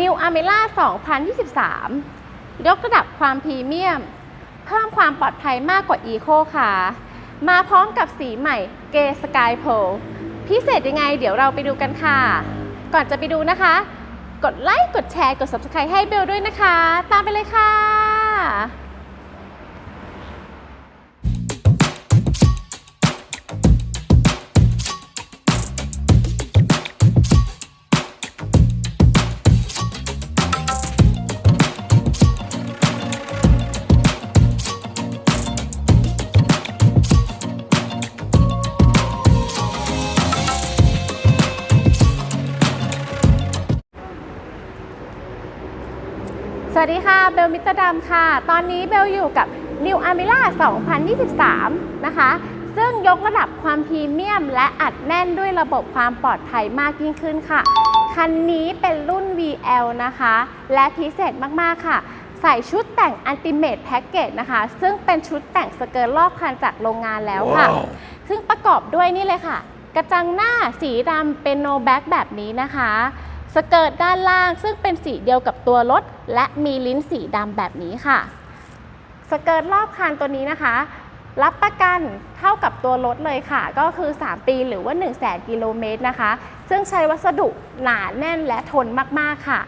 New Amela 2023 ยกระดับความพรีเมียม เพิ่มความปลอดภัยมากกว่า Eco ค่ะ มาพร้อมกับสีใหม่ g a y Sky p o พิเศษยังไงเดี๋ยวเราไปดูกันค่ะ ก่อนจะไปดูนะคะ กดไลค์ กดแชร์ กด Subscribe ให้เบลด้วยนะคะ ตามไปเลยค่ะ สวัสดีค่ะ เบลมิตรดำค่ะ ตอนนี้เบลอยู่กับ New Amila 2023 นะคะ ซึ่งยกระดับความพรีเมียม และอัดแน่นด้วยระบบความปลอดภัยมากยิ่งขึ้นค่ะ คันนี้เป็นรุ่น VL นะคะ และพิเศษมาก ๆ ค่ะ ใส่ชุดแต่ง Ultimate Package นะคะ ซึ่งเป็นชุดแต่งสเกิร์ตรอบคันจากโรงงานแล้วค่ะซึ่งประกอบด้วยนี่เลยค่ะ กระจังหน้าสีดำเป็นโนแบ็กแบบนี้นะคะ สเกิร์ตด้านล่างซึ่งเป็นสีเดียวกับตัวรถ และมีลิ้นสีดำแบบนี้ค่ะ สเกิร์ตรอบคันตัวนี้นะคะ รับประกันเท่ากับตัวรถเลยค่ะ ก็คือ 3 ปีหรือว่า 1 0 0 0 0แกิโลเมตรนะคะ ซึ่งใช้วัสดุหนาแน่นและทนมากๆค่ะ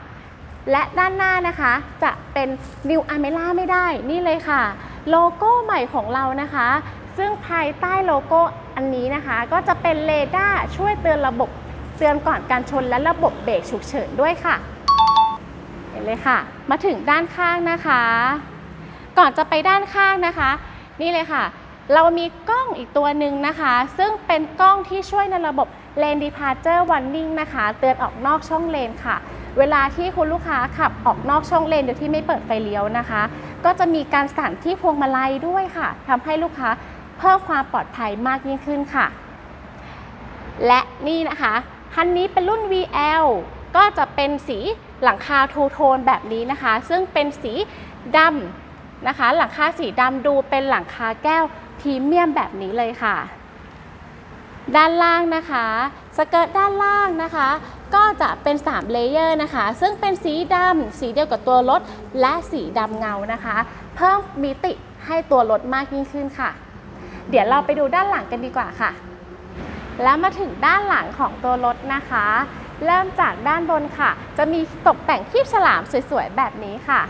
และด้านหน้านะคะจะเป็น New Amela ไม่ได้นี่เลยค่ะ โลโก้ใหม่ของเรานะคะ ซึ่งภายใต้โลโก้อันนี้นะคะ ก็จะเป็นเรดาช่วยเตือนระบบ เตือนก่อนการชนและระบบเบรกฉุกเฉินด้วยค่ะ เห็นเลยค่ะ มาถึงด้านข้างนะคะ ก่อนจะไปด้านข้างนะคะ นี่เลยค่ะ เรามีกล้องอีกตัวหนึ่งนะคะ ซึ่งเป็นกล้องที่ช่วยในระบบ Lane Departure Warning นะคะ เตือนออกนอกช่องเลนค่ะ เวลาที่คุณลูกค้าขับออกนอกช่องเลนโดยที่ไม่เปิดไฟเลี้ยวนะคะ ก็จะมีการสั่นที่พวงมาลัยด้วยค่ะทำให้ลูกค้าเพิ่มความปลอดภัยมากยิ่งขึ้นค่ะ และนี่นะคะ คันนี้เป็นรุ่น VL ก็จะเป็นสีหลังคาทูโทนแบบนี้นะคะ ซึ่งเป็นสีดำนะคะ หลังคาสีดำดูเป็นหลังคาแก้วพรีเมียมแบบนี้เลยค่ะ ด้านล่างนะคะ สเกิร์ตด้านล่างนะคะ ก็จะเป็น3เลเยอร์นะคะ ซึ่งเป็นสีดำสีเดียวกับตัวรถ และสีดำเงานะคะ เพิ่มมิติให้ตัวรถมากยิ่งขึ้นค่ะ เดี๋ยวเราไปดูด้านหลังกันดีกว่าค่ะ แล้วมาถึงด้านหลังของตัวรถนะคะ เริ่มจากด้านบนค่ะ จะมีตกแต่งคีบฉลามสวยๆ แบบนี้ค่ะ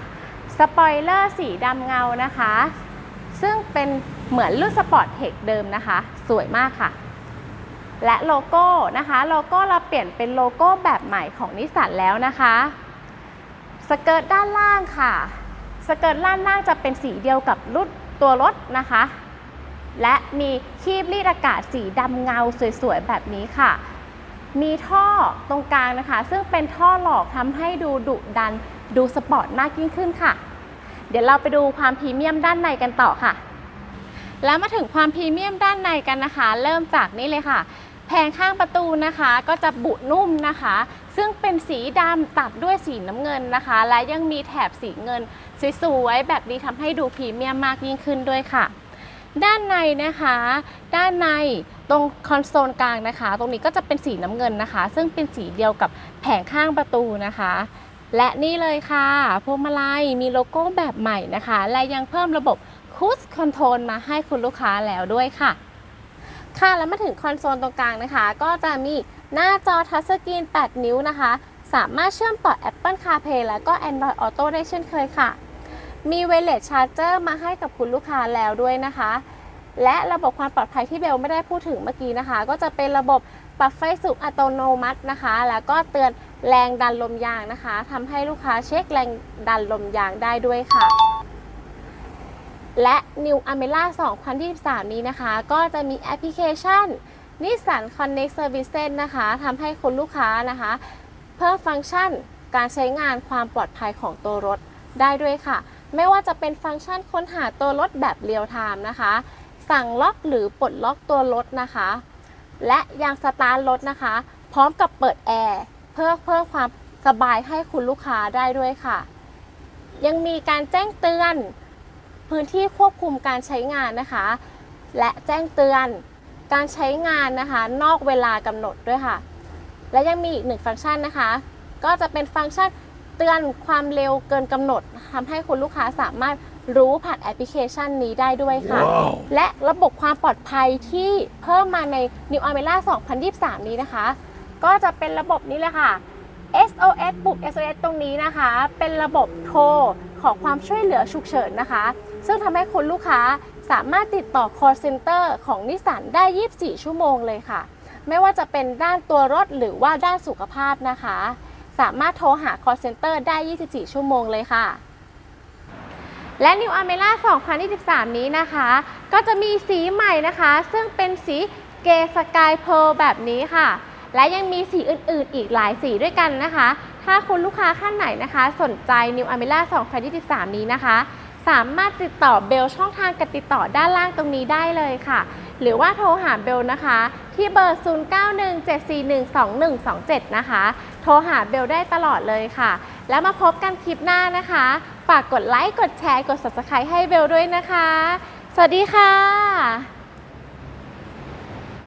สปอยเลอร์สีดำเงานะคะ ซึ่งเป็นเหมือนรุ่นสปอร์ตเทคเดิมนะคะ สวยมากค่ะ และโลโก้นะคะ โลโก้เราเปลี่ยนเป็นโลโก้แบบใหม่ของนิสสันแล้วนะคะ สเกิร์ตด้านล่างค่ะ สเกิร์ตด้านล่างจะเป็นสีเดียวกับรุ่นตัวรถนะคะ และมีคีบรีดอากาศสีดำเงาสวยๆ แบบนี้ค่ะ มีท่อตรงกลางนะคะ ซึ่งเป็นท่อหลอกทำให้ดูดุดันดูสปอร์ตมากยิ่งขึ้นค่ะ เดี๋ยวเราไปดูความพรีเมียมด้านในกันต่อค่ะ แล้วมาถึงความพรีเมียมด้านในกันนะคะ เริ่มจากนี่เลยค่ะ แผงข้างประตูนะคะก็จะบุนุ่มนะคะ ซึ่งเป็นสีดำตัดด้วยสีน้ำเงินนะคะ และยังมีแถบสีเงินสวยๆแบบนี้ทำให้ดูพรีเมียมมากยิ่งขึ้นด้วยค่ะ ด้านในนะคะ ด้านในตรงคอนโซลกลางนะคะ ตรงนี้ก็จะเป็นสีน้ำเงินนะคะ ซึ่งเป็นสีเดียวกับแผงข้างประตูนะคะ และนี่เลยค่ะพวงมาลัยมีโลโก้แบบใหม่นะคะ และยังเพิ่มระบบคูสคอนโทรลมาให้คุณลูกค้าแล้วด้วยค่ะ ค่ะแล้วมาถึงคอนโซลตรงกลางนะคะ ก็จะมีหน้าจอทัชสกรีน 8 นิ้วนะคะ สามารถเชื่อมต่อ Apple CarPlay แล้วก็ Android Auto ได้เช่นเคยค่ะ มีเวเลสชาร์เจอร์มาให้กับคุณลูกค้าแล้วด้วยนะคะ และระบบความปลอดภัยที่เบลไม่ได้พูดถึงเมื่อกี้นะคะ ก็จะเป็นระบบปรับไฟสูงอัตโนมัตินะคะ แล้วก็เตือนแรงดันลมยางนะคะทำให้ลูกค้าเช็คแรงดันลมยางได้ด้วยค่ะ และ New Amela 2023 นี้นะคะ ก็จะมีแอปพลิเคชัน Nissan Connect Services นะคะทำให้คุณลูกค้านะคะ เพิ่มฟังก์ชันการใช้งานความปลอดภัยของตัวรถได้ด้วยค่ะ ไม่ว่าจะเป็นฟังก์ชันค้นหาตัวรถแบบเรียลไทม์นะคะ สั่งล็อกหรือปลดล็อกตัวรถนะคะ และยังสตาร์ทรถนะคะ พร้อมกับเปิดแอร์เพื่อเพิ่มความสบายให้คุณลูกค้าได้ด้วยค่ะ ยังมีการแจ้งเตือนพื้นที่ควบคุมการใช้งานนะคะ และแจ้งเตือนการใช้งานนะคะ นอกเวลากำหนดด้วยค่ะ และยังมีอีกหนึ่งฟังก์ชันนะคะ ก็จะเป็นฟังก์ชัน เตือนความเร็วเกินกำหนดทำให้คุณลูกค้าสามารถรู้ผ่านแอปพลิเคชันนี้ได้ด้วยค่ะและระบบความปลอดภัยที่เพิ่มมาใน New Amela 2023 นี้นะคะ ก็จะเป็นระบบนี้เลยค่ะ SOS ปุ่ม SOS ตรงนี้นะคะ เป็นระบบโทรขอความช่วยเหลือฉุกเฉินนะคะ ซึ่งทำให้คุณลูกค้าสามารถติดต่อ call center ของนิสสันได้ 24 ชั่วโมงเลยค่ะ ไม่ว่าจะเป็นด้านตัวรถหรือว่าด้านสุขภาพนะคะ สามารถโทรหา call center ได้ 24 ชั่วโมงเลยค่ะ และ New Amela 2023 นี้นะคะ ก็จะมีสีใหม่นะคะ ซึ่งเป็นสีเกสกายเพลแบบนี้ค่ะ และยังมีสีอื่นๆ อีกหลายสีด้วยกันนะคะ ถ้าคุณลูกค้าท่านไหนนะคะ สนใจ New Amela 2023 นี้นะคะ สามารถติดต่อเบลช่องทางการติดต่อด้านล่างตรงนี้ได้เลยค่ะ หรือว่าโทรหาเบลนะคะ ที่เบอร์ 0917412127 นะคะ โทรหาเบลได้ตลอดเลยค่ะ แล้วมาพบกันคลิปหน้านะคะ ฝากกดไลค์ กดแชร์ กด subscribe ให้เบลด้วยนะคะ สวัสดีค่ะ